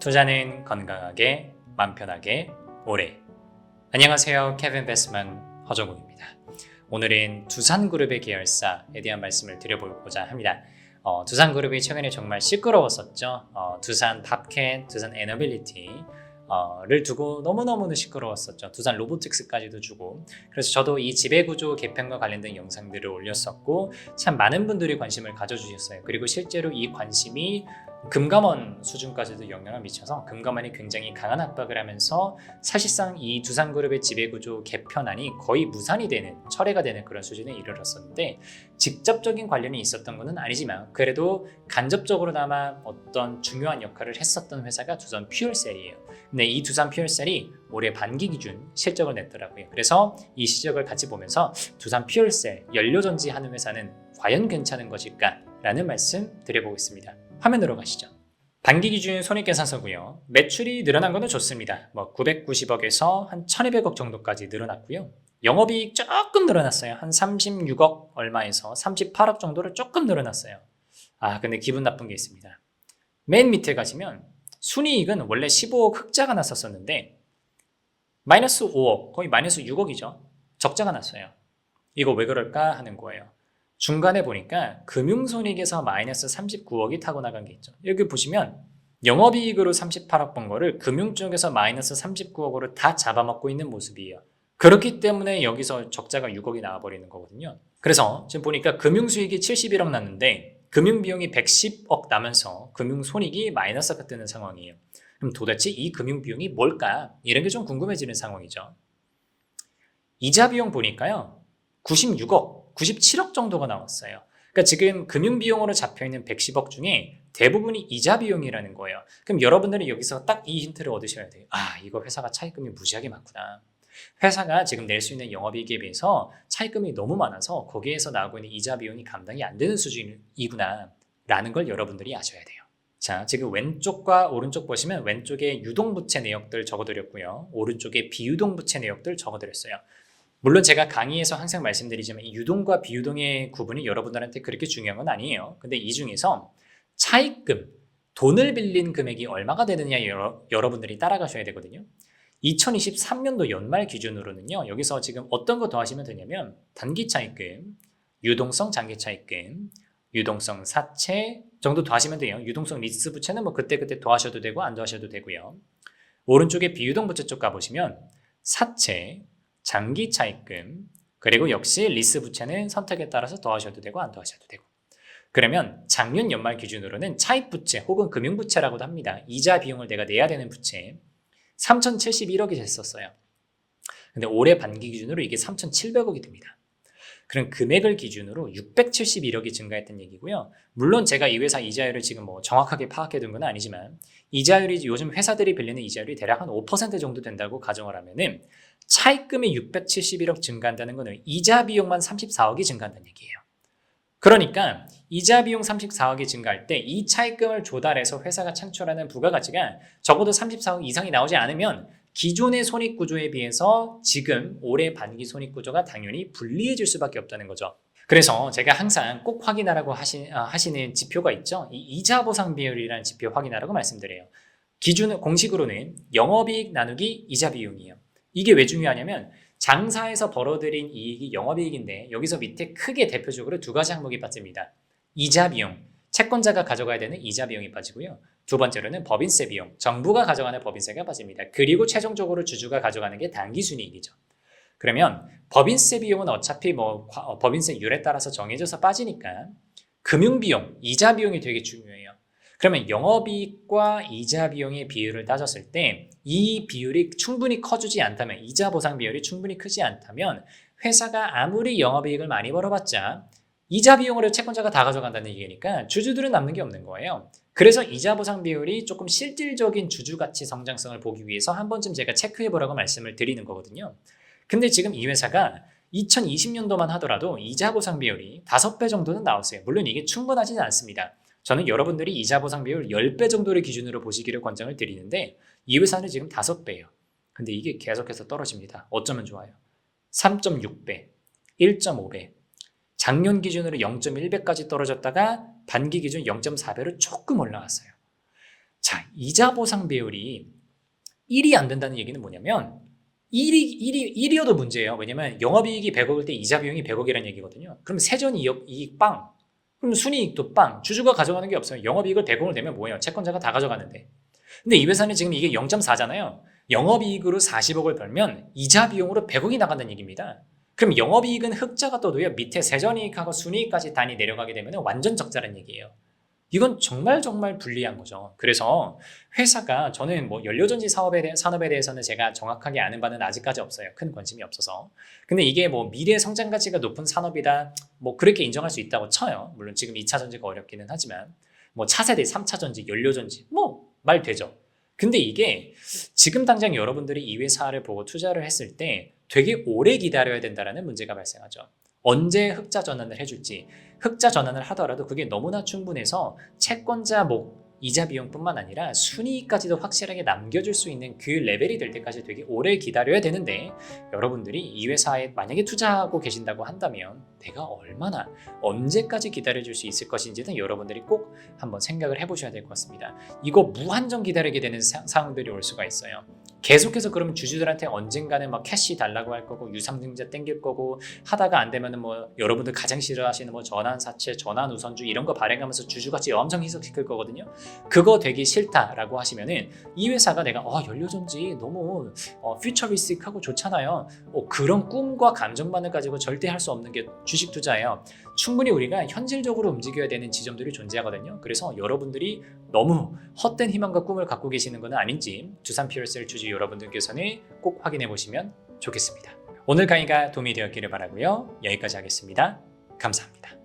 투자는 건강하게, 맘 편하게, 오래. 안녕하세요. 케빈 베스만 허정욱입니다. 오늘은 두산그룹의 계열사에 대한 말씀을 드려보고자 합니다. 어, 두산그룹이 최근에 정말 시끄러웠었죠. 어, 두산 밥캣, 두산 에너빌리티, 를 두고 너무너무 시끄러웠었죠. 두산 로보틱스까지도 주고. 그래서 저도 이 지배구조 개편과 관련된 영상들을 올렸었고, 참 많은 분들이 관심을 가져주셨어요. 그리고 실제로 이 관심이 금감원 수준까지도 영향을 미쳐서 금감원이 굉장히 강한 압박을 하면서 사실상 이 두산그룹의 지배구조 개편안이 거의 무산이 되는 철회가 되는 그런 수준에 이르렀었는데 직접적인 관련이 있었던 것은 아니지만 그래도 간접적으로나마 어떤 중요한 역할을 했었던 회사가 두산 퓨얼셀이에요. 근데 이 두산 퓨얼셀이 올해 반기 기준 실적을 냈더라고요. 그래서 이 실적을 같이 보면서 두산 퓨얼셀 연료전지 하는 회사는 과연 괜찮은 것일까라는 말씀 드려보겠습니다. 화면으로 가시죠. 반기 기준 손익계산서고요. 매출이 늘어난 것은 좋습니다. 뭐 990억에서 한 1,200억 정도까지 늘어났고요. 영업이익 조금 늘어났어요. 한 36억 얼마에서 38억 정도를 조금 늘어났어요. 아, 근데 기분 나쁜 게 있습니다. 맨 밑에 가시면 순이익은 원래 15억 흑자가 났었었는데 마이너스 5억, 거의 마이너스 6억이죠. 적자가 났어요. 이거 왜 그럴까 하는 거예요. 중간에 보니까 금융손익에서 마이너스 39억이 타고 나간 게 있죠. 여기 보시면 영업이익으로 38억 번 거를 금융 쪽에서 마이너스 39억으로 다 잡아먹고 있는 모습이에요. 그렇기 때문에 여기서 적자가 6억이 나와버리는 거거든요. 그래서 지금 보니까 금융 수익이 71억 났는데 금융 비용이 110억 나면서 금융 손익이 마이너스가 뜨는 상황이에요. 그럼 도대체 이 금융 비용이 뭘까? 이런 게 좀 궁금해지는 상황이죠. 이자 비용 보니까요. 96억, 97억 정도가 나왔어요. 그러니까 지금 금융 비용으로 잡혀 있는 110억 중에 대부분이 이자 비용이라는 거예요. 그럼 여러분들은 여기서 딱 이 힌트를 얻으셔야 돼요. 아, 이거 회사가 차입금이 무지하게 많구나. 회사가 지금 낼 수 있는 영업이익에 비해서 차입금이 너무 많아서 거기에서 나오고 있는 이자 비용이 감당이 안 되는 수준이구나 라는 걸 여러분들이 아셔야 돼요. 자, 지금 왼쪽과 오른쪽 보시면 왼쪽에 유동부채 내역들 적어드렸고요. 오른쪽에 비유동부채 내역들 적어드렸어요. 물론 제가 강의에서 항상 말씀드리지만 이 유동과 비유동의 구분이 여러분들한테 그렇게 중요한 건 아니에요. 근데 이 중에서 차입금, 돈을 빌린 금액이 얼마가 되느냐 여러, 여러분들이 따라가셔야 되거든요. 2023년도 연말 기준으로는요. 여기서 지금 어떤 거 더 하시면 되냐면 단기 차입금, 유동성 장기 차입금, 유동성 사채 정도 더 하시면 돼요. 유동성 리스 부채는 뭐 그때그때 더 하셔도 되고 안 더 하셔도 되고요. 오른쪽에 비유동 부채 쪽 가보시면 사채, 장기 차입금, 그리고 역시 리스 부채는 선택에 따라서 더하셔도 되고 안 더하셔도 되고. 그러면 작년 연말 기준으로는 차입 부채 혹은 금융 부채라고도 합니다. 이자 비용을 내가 내야 되는 부채 3,071억이 됐었어요. 근데 올해 반기 기준으로 이게 3,700억이 됩니다. 그럼 금액을 기준으로 671억이 증가했던 얘기고요. 물론 제가 이 회사 이자율을 지금 뭐 정확하게 파악해 둔 건 아니지만 이자율이 요즘 회사들이 빌리는 이자율이 대략 한 5% 정도 된다고 가정을 하면은 차입금이 671억 증가한다는 것은 이자 비용만 34억이 증가한다는 얘기예요. 그러니까 이자 비용 34억이 증가할 때 이 차입금을 조달해서 회사가 창출하는 부가가치가 적어도 34억 이상이 나오지 않으면 기존의 손익 구조에 비해서 지금 올해 반기 손익 구조가 당연히 불리해질 수밖에 없다는 거죠. 그래서 제가 항상 꼭 확인하라고 하시, 아, 하시는 지표가 있죠. 이 이자 보상 비율이라는 지표 확인하라고 말씀드려요. 기준 공식으로는 영업이익 나누기 이자 비용이에요. 이게 왜 중요하냐면 장사에서 벌어들인 이익이 영업이익인데 여기서 밑에 크게 대표적으로 두 가지 항목이 빠집니다. 이자 비용, 채권자가 가져가야 되는 이자 비용이 빠지고요. 두 번째로는 법인세 비용, 정부가 가져가는 법인세가 빠집니다. 그리고 최종적으로 주주가 가져가는 게 당기순이익이죠. 그러면 법인세 비용은 어차피 뭐 어, 법인세율에 따라서 정해져서 빠지니까 금융 비용, 이자 비용이 되게 중요해요. 그러면 영업이익과 이자 비용의 비율을 따졌을 때 이 비율이 충분히 커주지 않다면 이자 보상 비율이 충분히 크지 않다면 회사가 아무리 영업이익을 많이 벌어봤자 이자 비용으로 채권자가 다 가져간다는 얘기니까 주주들은 남는 게 없는 거예요. 그래서 이자 보상 비율이 조금 실질적인 주주 가치 성장성을 보기 위해서 한 번쯤 제가 체크해 보라고 말씀을 드리는 거거든요. 근데 지금 이 회사가 2020년도만 하더라도 이자 보상 비율이 5배 정도는 나왔어요. 물론 이게 충분하지는 않습니다. 저는 여러분들이 이자 보상 비율 10배 정도를 기준으로 보시기를 권장을 드리는데 이 회사는 지금 5배예요. 근데 이게 계속해서 떨어집니다. 어쩌면 좋아요. 3.6배, 1.5배, 작년 기준으로 0.1배까지 떨어졌다가 반기 기준 0.4배로 조금 올라왔어요. 자, 이자 보상 비율이 1이 안 된다는 얘기는 뭐냐면 1이 1이 1이어도 문제예요. 왜냐면 영업이익이 100억일 때 이자 비용이 100억이라는 얘기거든요. 그럼 세전 이익, 이익 빵. 그럼 순이익도 빵. 주주가 가져가는 게 없어요. 영업이익을 100억을 내면 뭐예요? 채권자가 다 가져가는데. 근데 이 회사는 지금 이게 0.4잖아요. 영업이익으로 40억을 벌면 이자 비용으로 100억이 나간다는 얘기입니다. 그럼 영업이익은 흑자가 떠도요 밑에 세전이익하고 순이익까지 단위 내려가게 되면 완전 적자라는 얘기예요. 이건 정말 정말 불리한 거죠. 그래서 회사가 저는 뭐 연료전지 사업에 대해 산업에 대해서는 제가 정확하게 아는 바는 아직까지 없어요. 큰 관심이 없어서. 근데 이게 뭐 미래 성장 가치가 높은 산업이다. 뭐 그렇게 인정할 수 있다고 쳐요. 물론 지금 2차 전지가 어렵기는 하지만 뭐 차세대 3차 전지, 연료전지 뭐 말 되죠. 근데 이게 지금 당장 여러분들이 이 회사를 보고 투자를 했을 때 되게 오래 기다려야 된다라는 문제가 발생하죠. 언제 흑자 전환을 해줄지 흑자 전환을 하더라도 그게 너무나 충분해서 채권자 목 이자 비용뿐만 아니라 순이익까지도 확실하게 남겨줄 수 있는 그 레벨이 될 때까지 되게 오래 기다려야 되는데 여러분들이 이 회사에 만약에 투자하고 계신다고 한다면 내가 얼마나 언제까지 기다려줄 수 있을 것인지는 여러분들이 꼭 한번 생각을 해보셔야 될 것 같습니다. 이거 무한정 기다리게 되는 사- 상황들이 올 수가 있어요. 계속해서 그러면 주주들한테 언젠가는 막 캐시 달라고 할 거고 유상증자 땡길 거고 하다가 안 되면은 뭐 여러분들 가장 싫어하시는 뭐 전환 사채, 전환 우선주 이런 거 발행하면서 주주가치 엄청 희석시킬 거거든요. 그거 되기 싫다라고 하시면은 이 회사가 내가 어 연료전지 너무 어, 퓨처리스틱하고 좋잖아요. 어, 그런 꿈과 감정만을 가지고 절대 할 수 없는 게 주식 투자예요. 충분히 우리가 현실적으로 움직여야 되는 지점들이 존재하거든요. 그래서 여러분들이 너무 헛된 희망과 꿈을 갖고 계시는 것은 아닌지 두산 피어셀 주주 여러분들께서는 꼭 확인해 보시면 좋겠습니다. 오늘 강의가 도움이 되었기를 바라고요. 여기까지 하겠습니다. 감사합니다.